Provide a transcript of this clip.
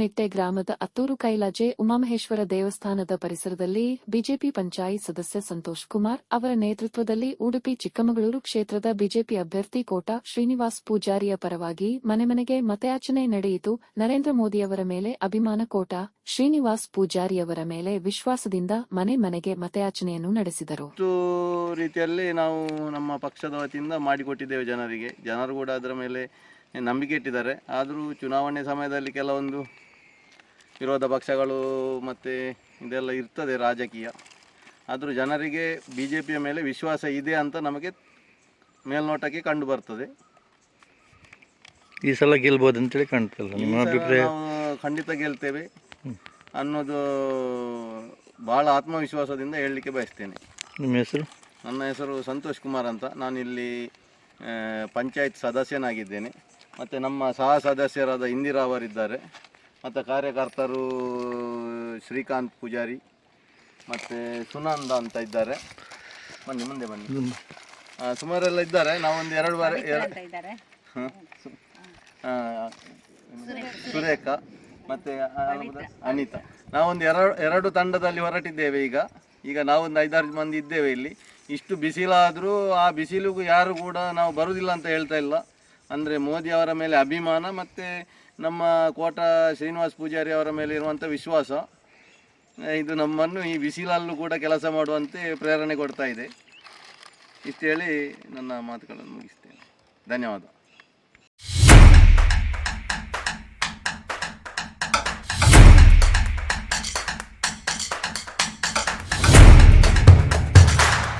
ನಿಟ್ಟೆ ಗ್ರಾಮದ ಅತ್ತೂರು ಕೈಲಾಜೆ ಉಮಾಮಹೇಶ್ವರ ದೇವಸ್ಥಾನದ ಪರಿಸರದಲ್ಲಿ ಬಿಜೆಪಿ ಪಂಚಾಯತ್ ಸದಸ್ಯ ಸಂತೋಷ್ ಕುಮಾರ್ ಅವರ ನೇತೃತ್ವದಲ್ಲಿ ಉಡುಪಿ ಚಿಕ್ಕಮಗಳೂರು ಕ್ಷೇತ್ರದ ಬಿಜೆಪಿ ಅಭ್ಯರ್ಥಿ ಕೋಟಾ ಶ್ರೀನಿವಾಸ್ ಪೂಜಾರಿಯ ಪರವಾಗಿ ಮನೆ ಮನೆಗೆ ಮತಯಾಚನೆ ನಡೆಯಿತು. ನರೇಂದ್ರ ಮೋದಿಯವರ ಮೇಲೆ ಅಭಿಮಾನ ಕೋಟಾ ಶ್ರೀನಿವಾಸ್ ಪೂಜಾರಿಯವರ ಮೇಲೆ ವಿಶ್ವಾಸದಿಂದ ಮನೆ ಮನೆಗೆ ಮತಯಾಚನೆಯನ್ನು ನಡೆಸಿದರು. ರೀತಿಯಲ್ಲಿ ನಾವು ನಮ್ಮ ಪಕ್ಷದ ವತಿಯಿಂದ ಮಾಡಿಕೊಟ್ಟಿದ್ದೇವೆ ಜನರಿಗೆ. ಜನರು ಕೂಡ ಅದರ ಮೇಲೆ ನಂಬಿಕೆ ಇಟ್ಟಿದ್ದಾರೆ. ಆದರೂ ಚುನಾವಣೆ ಸಮಯದಲ್ಲಿ ಕೆಲವೊಂದು ವಿರೋಧ ಪಕ್ಷಗಳು ಮತ್ತು ಇದೆಲ್ಲ ಇರ್ತದೆ ರಾಜಕೀಯ. ಆದರೂ ಜನರಿಗೆ ಬಿ ಜೆ ಪಿಯ ಮೇಲೆ ವಿಶ್ವಾಸ ಇದೆ ಅಂತ ನಮಗೆ ಮೇಲ್ನೋಟಕ್ಕೆ ಕಂಡು ಬರ್ತದೆ. ಈ ಸಲ ಗೆಲ್ಬೋದು ಅಂತೇಳಿ ಕಾಣ್ತಲ್ಲ ನಿಮ್ಮ ಅಭಿಪ್ರಾಯ? ನಾವು ಖಂಡಿತ ಗೆಲ್ತೇವೆ ಅನ್ನೋದು ಭಾಳ ಆತ್ಮವಿಶ್ವಾಸದಿಂದ ಹೇಳಲಿಕ್ಕೆ ಬಯಸ್ತೇನೆ. ನಿಮ್ಮ ಹೆಸರು? ನನ್ನ ಹೆಸರು ಸಂತೋಷ್ ಕುಮಾರ್ ಅಂತ. ನಾನಿಲ್ಲಿ ಪಂಚಾಯತ್ ಸದಸ್ಯನಾಗಿದ್ದೇನೆ. ಮತ್ತು ನಮ್ಮ ಸಹ ಸದಸ್ಯರಾದ ಇಂದಿರಾ ಅವರಿದ್ದಾರೆ. ಮತ್ತು ಕಾರ್ಯಕರ್ತರು ಶ್ರೀಕಾಂತ್ ಪೂಜಾರಿ ಮತ್ತು ಸುನಂದ ಅಂತ ಇದ್ದಾರೆ. ಬನ್ನಿ ಮುಂದೆ ಬನ್ನಿ. ಆ, ಸುಮಾರೆಲ್ಲ ಇದ್ದಾರೆ. ನಾವೊಂದು ಎರಡು ಬಾರಿ ಎರಡು ಹ, ಸು- ಆ, ಸುರೇಖ ಮತ್ತು ಅನಿತಾ. ನಾವೊಂದು ಎರಡು ಎರಡು ತಂಡದಲ್ಲಿ ಹೊರಟಿದ್ದೇವೆ ಈಗ. ಈಗ ನಾವೊಂದು ಐದಾರು ಮಂದಿ ಇದ್ದೇವೆ ಇಲ್ಲಿ. ಇಷ್ಟು ಬಿಸಿಲಾದರೂ ಆ ಬಿಸಿಲಿಗೂ ಯಾರು ಕೂಡ ನಾವು ಬರುವುದಿಲ್ಲ ಅಂತ ಹೇಳ್ತಾ ಇಲ್ಲ. ಅಂದರೆ ಮೋದಿ ಅವರ ಮೇಲೆ ಅಭಿಮಾನ ಮತ್ತು ನಮ್ಮ ಕೋಟ ಶ್ರೀನಿವಾಸ್ ಪೂಜಾರಿ ಅವರ ಮೇಲೆ ಇರುವಂಥ ವಿಶ್ವಾಸ. ಇದು ನಮ್ಮನ್ನು ಈ ಬಿಸಿಲಲ್ಲೂ ಕೂಡ ಕೆಲಸ ಮಾಡುವಂತೆ ಪ್ರೇರಣೆ ಕೊಡ್ತಾ ಇದೆ. ಇಷ್ಟು ಹೇಳಿ ನನ್ನ ಮಾತುಗಳನ್ನು ಮುಗಿಸ್ತೇನೆ. ಧನ್ಯವಾದ.